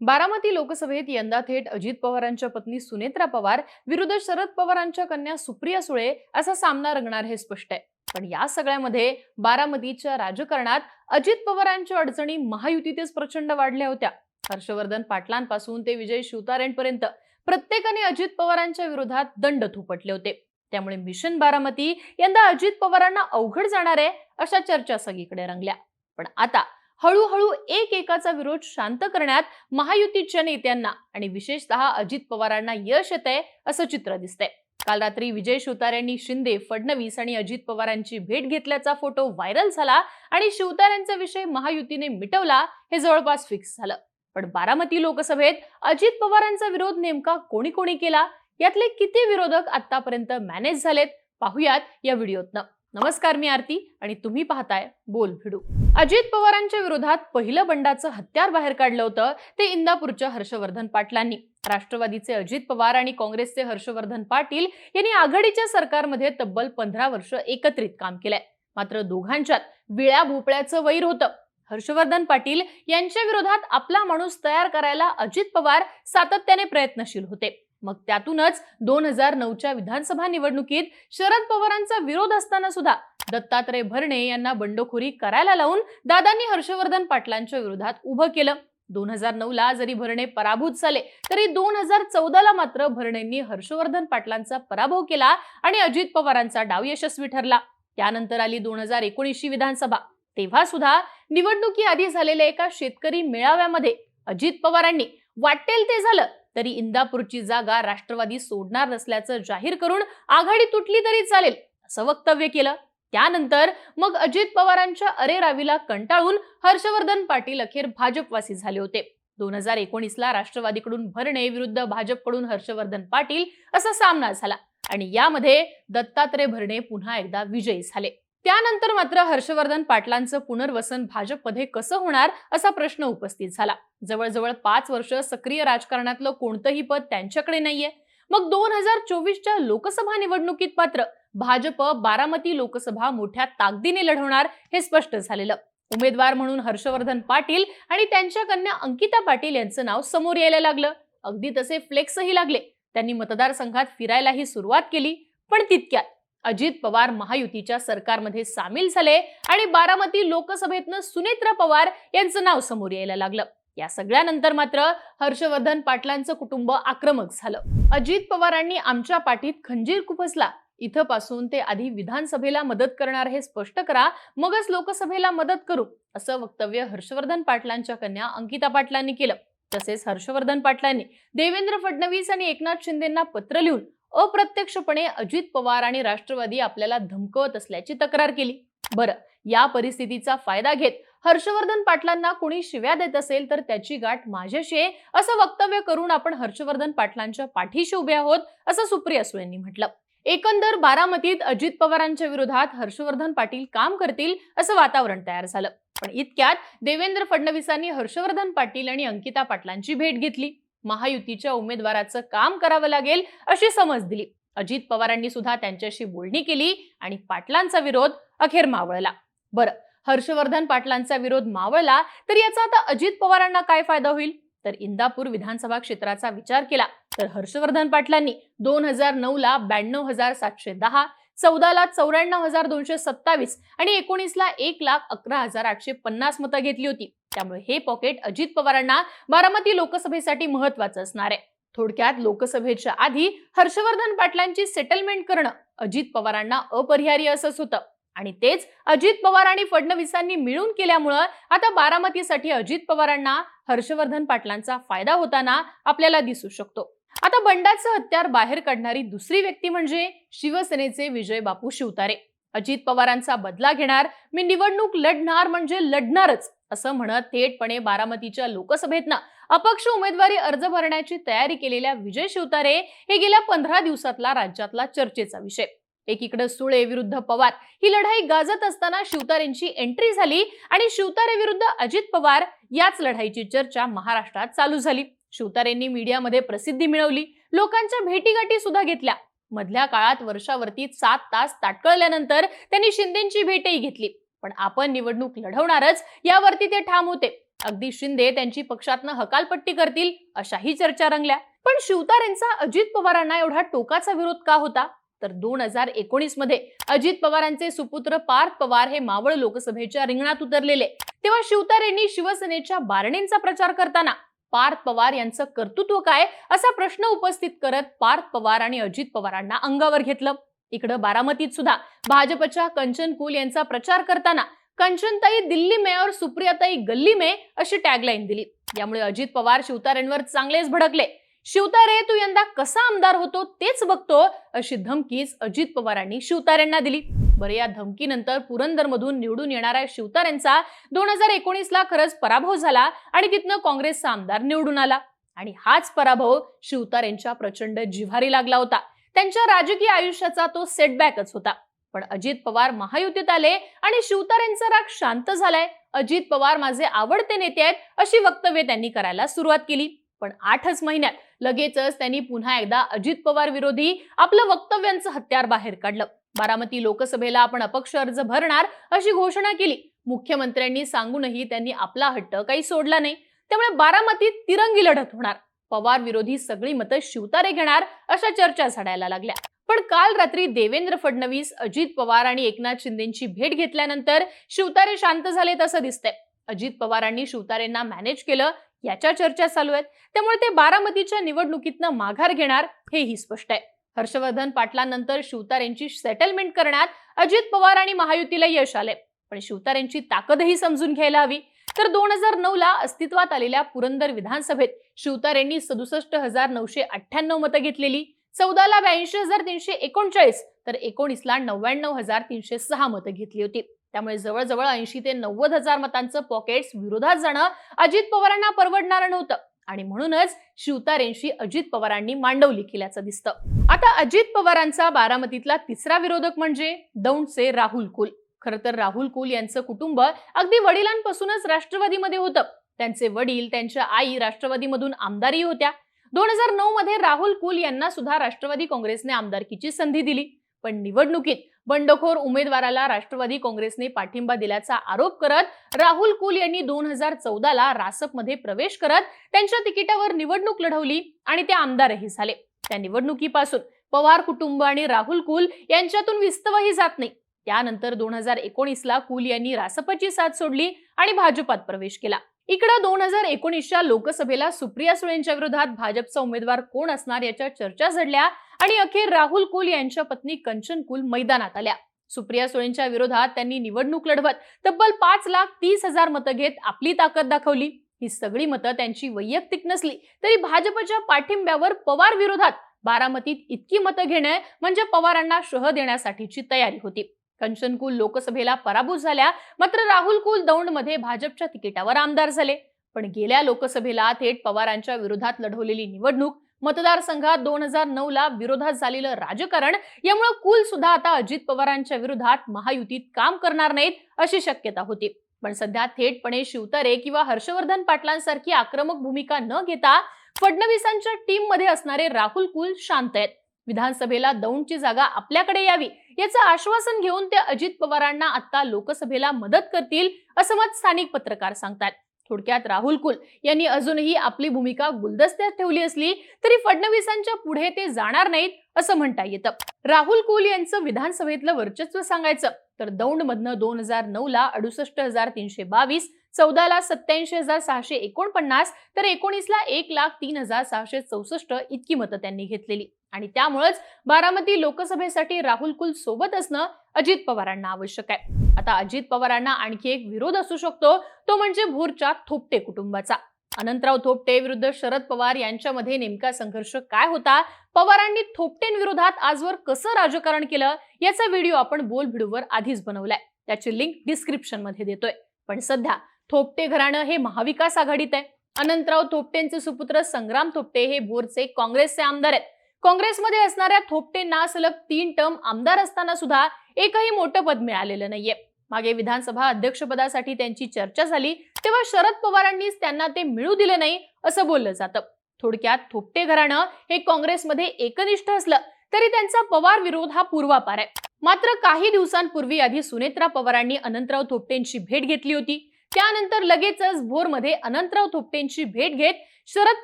बारामती लोकसभेत यंदा थेट अजित पवारांच्या पत्नी सुनेत्रा पवार विरुद्ध शरद पवारांच्या कन्या सुप्रिया सुळे असा सामना रंगणार हे स्पष्ट आहे. पण या सगळ्यामध्ये बारामतीच्या राजकारणात अजित पवारांच्या अडचणी महायुतीतच प्रचंड वाढल्या होत्या. हर्षवर्धन पाटलांपासून ते विजय शिवतारेंपर्यंत प्रत्येकाने अजित पवारांच्या विरोधात दंड थोपटले होते. त्यामुळे मिशन बारामती यंदा अजित पवारांना अवघड जाणार आहे अशा चर्चा सगळीकडे रंगल्या. पण आता हळूहळू एक एकाचा विरोध शांत करण्यात महायुतीच्या नेत्यांना आणि विशेषतः अजित पवारांना यश येत आहे असं चित्र दिसतंय. काल रात्री विजय शिवतारेंनी शिंदे फडणवीस आणि अजित पवारांची भेट घेतल्याचा फोटो व्हायरल झाला आणि शिवतारेंचा विषय महायुतीने मिटवला हे जवळपास फिक्स झालं. पण बारामती लोकसभेत अजित पवारांचा विरोध नेमका कोणी कोणी केला? यातले किती विरोधक आतापर्यंत मॅनेज झालेत? पाहुयात या व्हिडिओतनं. नमस्कार मी आरती आणि तुम्ही पाहताय बोल भिडू. अजित पवारांच्या विरोधात पहिलं बंडाचं हत्यार बाहेर काढलं होतं ते इंदापूरच्या हर्षवर्धन पाटलांनी. राष्ट्रवादीचे अजित पवार आणि काँग्रेसचे हर्षवर्धन पाटील यांनी आघाडीच्या सरकारमध्ये तब्बल पंधरा वर्ष एकत्रित काम केलंय. मात्र दोघांच्यात विळ्या भोपळ्याचं वैर होतं. हर्षवर्धन पाटील यांच्या विरोधात आपला माणूस तयार करायला अजित पवार सातत्याने प्रयत्नशील होते. मग त्यातूनच दोन हजार नऊच्या विधानसभा निवडणुकीत शरद पवारांचा विरोध असताना सुद्धा दत्तात्रय भरणे यांना बंडखोरी करायला लावून दादांनी हर्षवर्धन पाटलांच्या विरोधात उभं केलं. दोन हजार नऊ ला जरी भरणे पराभूत झाले तरी दोन हजार चौदा ला मात्र भरणेंनी हर्षवर्धन पाटलांचा पराभव केला आणि अजित पवारांचा डाव यशस्वी ठरला. त्यानंतर आली दोन हजार एकोणीसची विधानसभा. तेव्हा सुद्धा निवडणुकी आधी झालेल्या एका शेतकरी मेळाव्यामध्ये अजित पवारांनी वाटेल ते झालं. तरी इंदापूरची जागा राष्ट्रवादी सोडणार नसल्याचं जाहीर करून आघाडी तुटली तरी चालेल असं वक्तव्य केलं. त्यानंतर मग अजित पवारांच्या अरेरावीला कंटाळून हर्षवर्धन पाटील अखेर भाजपवासी झाले होते. दोन हजार एकोणीसला राष्ट्रवादीकडून भरणे विरुद्ध भाजपकडून हर्षवर्धन पाटील असा सामना झाला आणि यामध्ये दत्तात्रय भरणे पुन्हा एकदा विजयी झाले. त्यानंतर मात्र हर्षवर्धन पाटलांचं पुनर्वसन भाजपमध्ये कसं होणार असा प्रश्न उपस्थित झाला. जवळजवळ पाच वर्ष सक्रिय राजकारणातलं कोणतंही पद त्यांच्याकडे नाहीये. मग दोन हजार चोवीसच्या लोकसभा निवडणुकीत मात्र भाजप बारामती लोकसभा मोठ्या ताकदीने लढवणार हे स्पष्ट झालेलं. उमेदवार म्हणून हर्षवर्धन पाटील आणि त्यांच्या कन्या अंकिता पाटील यांचं नाव समोर यायला लागलं. अगदी तसे फ्लेक्सही लागले. त्यांनी मतदारसंघात फिरायलाही सुरुवात केली पण तितक्यात अजित पवार महायुतीच्या सरकारमध्ये सामील झाले आणि बारामती लोकसभेतनं सुनेत्रा पवार यांचं नाव समोर यायला लागलं. या सगळ्यानंतर मात्र हर्षवर्धन पाटलांचं कुटुंब आक्रमक झालं. अजित पवारांनी आमच्या पाठीत खंजीर खुपसला इथं पासून ते आधी विधानसभेला मदत करणार हे स्पष्ट करा मगच लोकसभेला मदत करू असं वक्तव्य हर्षवर्धन पाटलांच्या कन्या अंकिता पाटलांनी केलं. तसेच हर्षवर्धन पाटलांनी देवेंद्र फडणवीस आणि एकनाथ शिंदेना पत्र लिहून अप्रत्यक्षपणे अजित पवार आणि राष्ट्रवादी आपल्याला धमकवत असल्याची तक्रार केली. बरं या परिस्थितीचा फायदा घेत हर्षवर्धन पाटलांना कोणी शिव्या देत असेल तर त्याची गाठ माझ्याशी आहे असं वक्तव्य करून आपण हर्षवर्धन पाटलांच्या पाठीशी उभे आहोत असं सुप्रिया सुळेंनी म्हटलं. एकंदर बारामतीत अजित पवारांच्या विरोधात हर्षवर्धन पाटील काम करतील असं वातावरण तयार झालं. पण इतक्यात देवेंद्र फडणवीसांनी हर्षवर्धन पाटील आणि अंकिता पाटलांची भेट घेतली. महायुतीच्या उमेदवाराचं काम करावं लागेल अशी समज दिली. अजित पवारांनी सुद्धा त्यांच्याशी बोलणी केली आणि पाटलांचा विरोध अखेर मावळला. बरं हर्षवर्धन पाटलांचा विरोध मावळला तर याचा आता अजित पवारांना काय फायदा होईल? तर इंदापूर विधानसभा क्षेत्राचा विचार केला तर हर्षवर्धन पाटलांनी दोन हजार नऊ ला ब्याण्णव हजार सातशे दहा चौदाला चौऱ्याण्णव हजार दोनशे सत्तावीस आणि एकोणीसला एक लाख अकरा हजार आठशे पन्नास मतं घेतली होती. त्यामुळे हे पॉकेट अजित पवारांना बारामती लोकसभेसाठी महत्वाचं असणार आहे. थोडक्यात लोकसभेच्या आधी हर्षवर्धन पाटलांची सेटलमेंट करणं अजित पवारांना अपरिहार्य असंच होतं. आणि तेच अजित पवार आणि फडणवीसांनी मिळून केल्यामुळं आता बारामतीसाठी अजित पवारांना हर्षवर्धन पाटलांचा फायदा होताना आपल्याला दिसू शकतो. आता बंडाचं हत्यार बाहेर काढणारी दुसरी व्यक्ती म्हणजे शिवसेनेचे विजय बापू शिवतारे. अजित पवारांचा बदला घेणार मी निवडणूक लढणार म्हणजे लढणारच असं म्हणत थेटपणे बारामतीच्या लोकसभेतनं अपक्ष उमेदवारी अर्ज भरण्याची तयारी केलेल्या विजय शिवतारे हे गेल्या पंधरा दिवसातला राज्यातला चर्चेचा विषय. एकीकडे सुळे विरुद्ध पवार ही लढाई गाजत असताना शिवतारेंची एंट्री झाली आणि शिवतारे विरुद्ध अजित पवार याच लढाईची चर्चा महाराष्ट्रात चालू झाली. शिवतारेंनी मीडियामध्ये प्रसिद्धी मिळवली. लोकांच्या भेटीगाठी सुद्धा घेतल्या. मधल्या काळात वर्षावरती सात तास ताटकळल्यानंतर त्यांनी शिंदेची भेटही घेतली. पण आपण निवडणूक लढवणारच यावरती ते ठाम होते. अगदी शिंदे त्यांची पक्षातनं हकालपट्टी करतील अशाही चर्चा रंगल्या. पण शिवतारेंचा अजित पवारांना एवढा टोकाचा विरोध का होता? तर दोन हजार एकोणीसमध्ये अजित पवारांचे सुपुत्र पार्थ पवार हे मावळ लोकसभेच्या रिंगणात उतरलेले. तेव्हा शिवतारेंनी शिवसेनेच्या बारणेंचा प्रचार करताना पार्थ पवार यांचं कर्तृत्व काय? असा प्रश्न उपस्थित करत पार्थ पवार आणि अजित पवारांना अंगावर घेतलं. इकडं बारामतीत सुद्धा भाजपच्या कंचन कुल यांचा प्रचार करताना कंचनताई दिल्ली मेयर सुप्रियाताई गल्ली मे अशी टॅगलाईन दिली. यामुळे अजित पवार शिवतारेंवर चांगलेच भडकले. शिवतारे तू यंदा कसा आमदार होतो तेच बघतो अशी धमकीच अजित पवारांनी शिवतारेंना दिली. बरं या धमकीनंतर पुरंदरमधून निवडून येणाऱ्या शिवतारेंचा दोन हजार एकोणीसला खरंच पराभव झाला आणि तिथनं काँग्रेसचा आमदार निवडून आला. आणि हाच पराभव शिवतारेंच्या प्रचंड जिव्हारी लागला होता. त्यांच्या राजकीय आयुष्याचा तो सेटबॅकच होता. पण अजित पवार महायुतीत आले आणि शिवतारेंचा राग शांत झालाय. अजित पवार माझे आवडते नेते आहेत अशी वक्तव्य त्यांनी करायला सुरुवात केली. पण आठच महिन्यात लगेचच त्यांनी पुन्हा एकदा अजित पवार विरोधी आपलं वक्तव्यांचं हत्यार बाहेर काढलं. बारामती लोकसभेला आपण अपक्ष अर्ज भरणार अशी घोषणा केली. मुख्यमंत्र्यांनी सांगूनही त्यांनी आपला हट्ट काही सोडला नाही. त्यामुळे बारामतीत तिरंगी लढत होणार. पवार विरोधी सगळी मतं शिवतारे घेणार अशा चर्चा झाडायला लागल्या. पण काल रात्री देवेंद्र फडणवीस अजित पवार आणि एकनाथ शिंदेची भेट घेतल्यानंतर शिवतारे शांत झाले असं दिसतंय. अजित पवारांनी शिवतारेंना मॅनेज केलं याच्या चर्चा चालू आहेत. त्यामुळे ते बारामतीच्या निवडणुकीतनं माघार घेणार हेही स्पष्ट आहे. हर्षवर्धन पाटलांनंतर शिवतारेंची सेटलमेंट करण्यात अजित पवार आणि महायुतीला यश आले. पण शिवतारेंची ताकदही समजून घ्यायला हवी. तर दोन हजार नऊ ला अस्तित्वात आलेल्या पुरंदर विधानसभेत शिवतारेंनी सदुसष्ट हजार नऊशे अठ्ठ्याण्णव मतं घेतलेली. चौदाला ब्याऐंशी हजार तीनशे एकोणचाळीस तर एकोणीसला नव्याण्णव हजार तीनशे सहा मतं घेतली होती. त्यामुळे जवळजवळ ऐंशी ते नव्वद हजार मतांचं पॉकेट्स विरोधात जाणं अजित पवारांना परवडणारं नव्हतं. आणि म्हणूनच शिवतारेंशी अजित पवारांनी मांडवली केल्याचं दिसतं. आता अजित पवारांचा बारामतीतला तिसरा विरोधक म्हणजे दौंडचे राहुल कुल. खरं तर राहुल कुल यांचं कुटुंब अगदी वडिलांपासूनच राष्ट्रवादीमध्ये होतं. त्यांचे वडील त्यांच्या आई राष्ट्रवादीमधून आमदारही होत्या. दोन हजार नऊ मध्ये राहुल कुल यांना सुद्धा राष्ट्रवादी काँग्रेसने आमदारकीची संधी दिली. पण निवडणुकीत बंडखोर उमेदवाराला राष्ट्रवादी काँग्रेसने पाठिंबा दिल्याचा आरोप करत राहुल कुल यांनी दोन हजार चौदाला रासपमध्ये प्रवेश करत त्यांच्या तिकिटावर निवडणूक लढवली आणि ते आमदारही झाले. त्या निवडणुकीपासून. पवार कुटुंब आणि राहुल कुल यांच्यातून विस्तवही जात नाही. त्यानंतर दोन हजार एकोणीसला कुल यांनी रासपची साथ सोडली आणि भाजपात प्रवेश केला. इकडं दोन हजार एकोणीसच्या लोकसभेला सुप्रिया सुळेंच्या विरोधात भाजपचा उमेदवार कोण असणार याच्या चर्चा झडल्या आणि अखेर राहुल कुल यांच्या पत्नी कंचन कुल मैदानात आल्या. सुप्रिया सुळेंच्या विरोधात त्यांनी निवडणूक लढवत तब्बल पाच लाख तीस हजार मतं घेत आपली ताकद दाखवली. ही सगळी मतं त्यांची वैयक्तिक नसली तरी भाजपच्या पाठिंब्यावर पवार विरोधात बारामतीत इतकी मतं घेणं म्हणजे पवारांना शह देण्यासाठीची तयारी होती. कंचनकुल लोकसभेला पराभूत झाल्या मात्र राहुल कुल दौंडमध्ये भाजपच्या तिकिटावर आमदार झाले. पण गेल्या लोकसभेला थेट पवारांच्या विरोधात लढवलेली निवडणूक मतदारसंघात दोन हजार नऊ ला विरोधात झालेलं राजकारण यामुळे कुल सुद्धा आता अजित पवारांच्या विरोधात महायुतीत काम करणार नाहीत अशी शक्यता होती. पण सध्या थेटपणे शिवतारे किंवा हर्षवर्धन पाटलांसारखी आक्रमक भूमिका न घेता फडणवीसांच्या टीममध्ये असणारे राहुल कुल शांत आहेत. विधानसभेला दौंडची जागा आपल्याकडे यावी याचं आश्वासन घेऊन ते अजित पवारांना आता लोकसभेला मदत करतील असं मत स्थानिक पत्रकार सांगतात थोडक्यात राहुल कुल यांनी अजूनही आपली भूमिका गुलदस्त्यात ठेवली असली तरी फडणवीसांच्या पुढे ते जाणार नाहीत असं म्हणता येतं. राहुल कुल यांचं विधानसभेतलं वर्चस्व सांगायचं तर दौंड मधनं दोन हजार नऊ ला अडुसष्ट हजार तीनशे बावीस चौदाला सत्याऐंशी हजार सहाशे एकोणपन्नास तर एकोणीसला एक लाख तीन हजार सहाशे चौसष्ट इतकी मतं त्यांनी घेतलेली. आणि त्यामुळेच बारामती लोकसभेसाठी राहुल कुल सोबत असणं अजित पवारांना आवश्यक आहे. आता अजित पवारांना आणखी एक विरोध असू शकतो तो म्हणजे भोरच्या थोपटे कुटुंबाचा. अनंतराव थोपटे विरुद्ध शरद पवार यांच्यामध्ये नेमका संघर्ष काय होता? पवारांनी थोपटेंविरोधात आजवर कसं राजकारण केलं? याचा व्हिडिओ आपण बोल भिडूवर आधीच बनवलाय. त्याची लिंक डिस्क्रिप्शनमध्ये देतोय. पण सध्या थोपटे घराणं हे महाविकास आघाडीत आहे. अनंतराव थोपटेंचे सुपुत्र संग्राम थोपटे हे भोरचे काँग्रेसचे आमदार आहेत. काँग्रेसमध्ये असणाऱ्या थोपटेंना सलग तीन टर्म आमदार असताना सुद्धा एकही मोठं पद मिळालेलं नाहीये. मागे विधानसभा अध्यक्षपदासाठी त्यांची चर्चा झाली तेव्हा शरद पवारांनीच त्यांना ते मिळू दिले नाही असं बोललं जातं. थोडक्यात थोपटे घराणं हे काँग्रेसमध्ये एकनिष्ठ असलं तरी त्यांचा पवार विरोध हा पूर्वापार आहे. मात्र काही दिवसांपूर्वी आधी सुनेत्रा पवारांनी अनंतराव थोपटेंची भेट घेतली होती. त्यानंतर लगेचच भोरमध्ये अनंतराव थोपटेंची भेट घेत शरद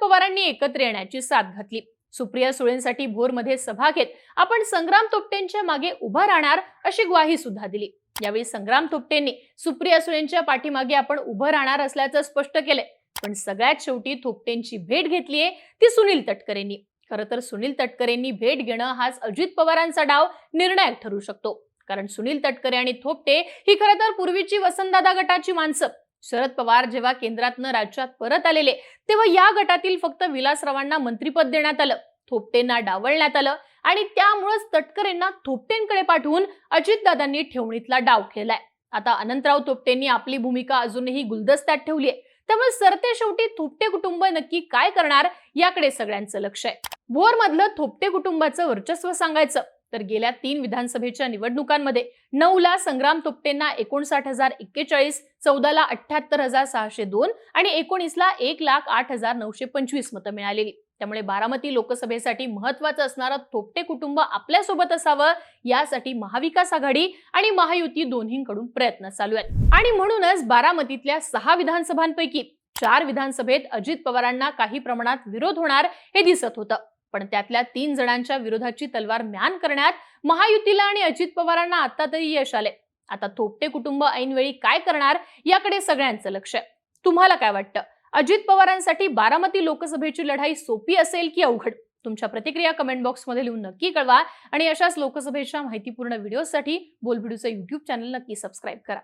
पवारांनी एकत्र येण्याची साथ घातली. सुप्रिया सुळेंसाठी भोरमध्ये सभा घेत आपण संग्राम तोपटेंच्या मागे उभा राहणार अशी ग्वाही सुद्धा दिली. यावेळी संग्राम थोपटेंनी सुप्रिया सुळेंच्या पाठीमागे आपण उभं राहणार असल्याचं स्पष्ट केलंय पण सगळ्यात शेवटी थोपटेंची भेट घेतलीये ती सुनील तटकरेंनी. खरं तर सुनील तटकरेंनी भेट घेणं हाच अजित पवारांचा डाव निर्णायक ठरू शकतो. कारण सुनील तटकरे आणि थोपटे ही खरं तर पूर्वीची वसंतदादा गटाची माणसं. शरद पवार जेव्हा केंद्रातनं राज्यात परत आलेले तेव्हा या गटातील फक्त विलासरावांना मंत्रीपद देण्यात आलं. थोपटेंना डावलण्यात आलं आणि त्यामुळेच तटकरेंना थोपटेंकडे पाठवून अजितदादांनी ठेवणीतला डाव केलाय. आता अनंतराव थोपटेंनी आपली भूमिका अजूनही गुलदस्त्यात ठेवली आहे त्यामुळे सरते शेवटी थोपटे कुटुंब नक्की काय करणार याकडे सगळ्यांचं लक्ष आहे. भोर मधलं थोपटे कुटुंबाचं वर्चस्व सांगायचं तर गेल्या तीन विधानसभेच्या निवडणुकांमध्ये नऊला संग्राम तुपटेंना एकोणसाठ हजार एक्केचाळीस चौदाला अठ्याहत्तर हजार सहाशे दोन आणि एकोणीसला एक लाख आठ हजार नऊशे पंचवीस मतं मिळालेली. त्यामुळे बारामती लोकसभेसाठी महत्वाचं असणारं थोपटे कुटुंब आपल्यासोबत असावं यासाठी महाविकास आघाडी आणि महायुती दोन्हीकडून प्रयत्न चालू आहेत. आणि म्हणूनच बारामतीतल्या सहा विधानसभांपैकी चार विधानसभेत अजित पवारांना काही प्रमाणात विरोध होणार हे दिसत होतं. पण त्यातल्या तीन जणांच्या विरोधाची तलवार म्यान करण्यात महायुतीला आणि अजित पवारांना आता तरी यश आले आता थोपटे कुटुंब ऐनवेळी काय करणार याकडे सगळ्यांचं लक्ष आहे. तुम्हाला काय वाटतं? अजित पवारांसाठी बारामती लोकसभेची लढाई सोपी असेल की अवघड? तुमच्या प्रतिक्रिया कमेंट बॉक्समध्ये लिहून नक्की कळवा आणि अशाच लोकसभेच्या माहितीपूर्ण व्हिडिओसाठी बोलबिडूचं युट्यूब चॅनल नक्की सबस्क्राईब करा.